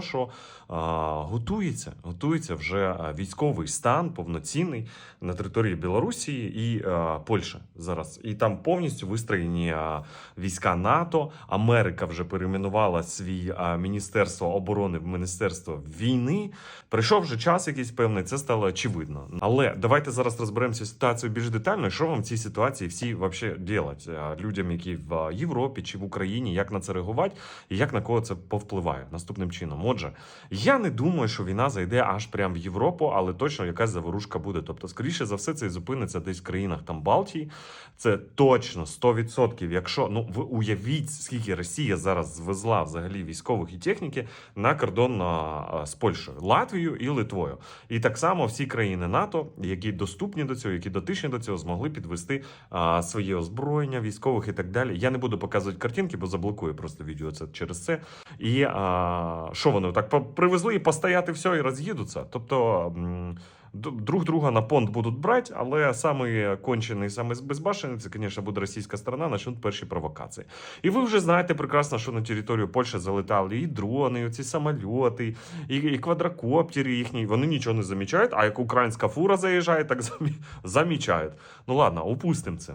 що а, готується, готується вже військовий стан повноцінний на території Білорусі і а, Польщі зараз. І там повністю вистроєні а, війська НАТО. Америка вже перейменувала свій а, міністерство оборони в міністерство війни. Прийшов вже час якийсь певний, це стало очевидно. Але давайте зараз розберемося ситуацію більш детально. і Що вам в цій ситуації всі вообще делать людям, які в Європі чи в Україні, як на це реагувати і як на кого це повпливає наступним чином. Отже, я не думаю, що війна зайде аж прямо в Європу, але точно якась заворушка буде. Тобто, скоріше за все, це зупиниться десь в країнах там Балтії. Це точно 100%. Якщо ну ви уявіть, скільки Росія зараз звезла взагалі військових і техніки на кордон а, а, з Польщею, Латвією і Литвою. І так само всі країни НАТО, які доступні до цього, які дотичні до цього, змогли підвести а, своє озброєння військових і так далі. Я не буду показувати картинки, бо заблокую просто відео це через це. І а, що вони так привезли і постояти все і роз'їдуться. Тобто. Друг друга на понт будуть брати, але самий кончений, самий безбашений, це, звісно, буде російська сторона, почнуть перші провокації. І ви вже знаєте прекрасно, що на територію Польщі залетали і дрони, і ці самольоти, і, і квадрокоптери їхні. Вони нічого не замічають, а як українська фура заїжджає, так замі... замічають. Ну ладно, упустимо це.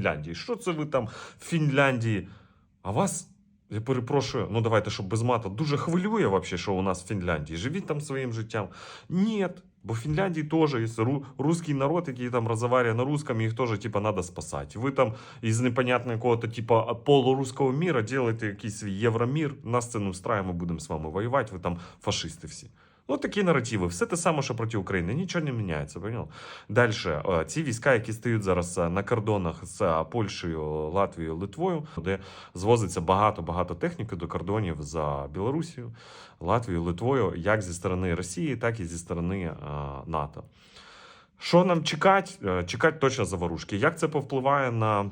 Фінляндії, що це ви там в Фінляндії? А вас. Я перепрошую, ну давайте, щоб без мата, дуже хвилює вообще, що у нас в Фінляндії. Живіть там своїм життям. Ні, бо в Фінляндії теж є ру, русський народ, який там розмовляє на русском, їх теж типа надо спасати. Ви там із непонятного якого-то типа полуруського міра делаєте якийсь свій євромір, нас це не встрає, ми будемо з вами воювати, ви там фашисти всі. Ну, такі наративи. Все те саме, що проти України. Нічого не міняється. Понял? Далі, ці війська, які стають зараз е, на кордонах з е, Польщею, Латвією, Литвою, де звозиться багато-багато техніки до кордонів за Білорусію, Латвією, Литвою, як зі сторони Росії, так і зі сторони е, НАТО. Що нам чекати? Е, Чекати точно заворушки. Як це повпливає на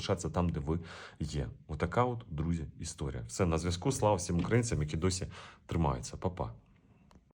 залишатися там, де ви є. Отака от, друзі, історія. Все на зв'язку. Слава всім українцям, які досі тримаються. Па-па.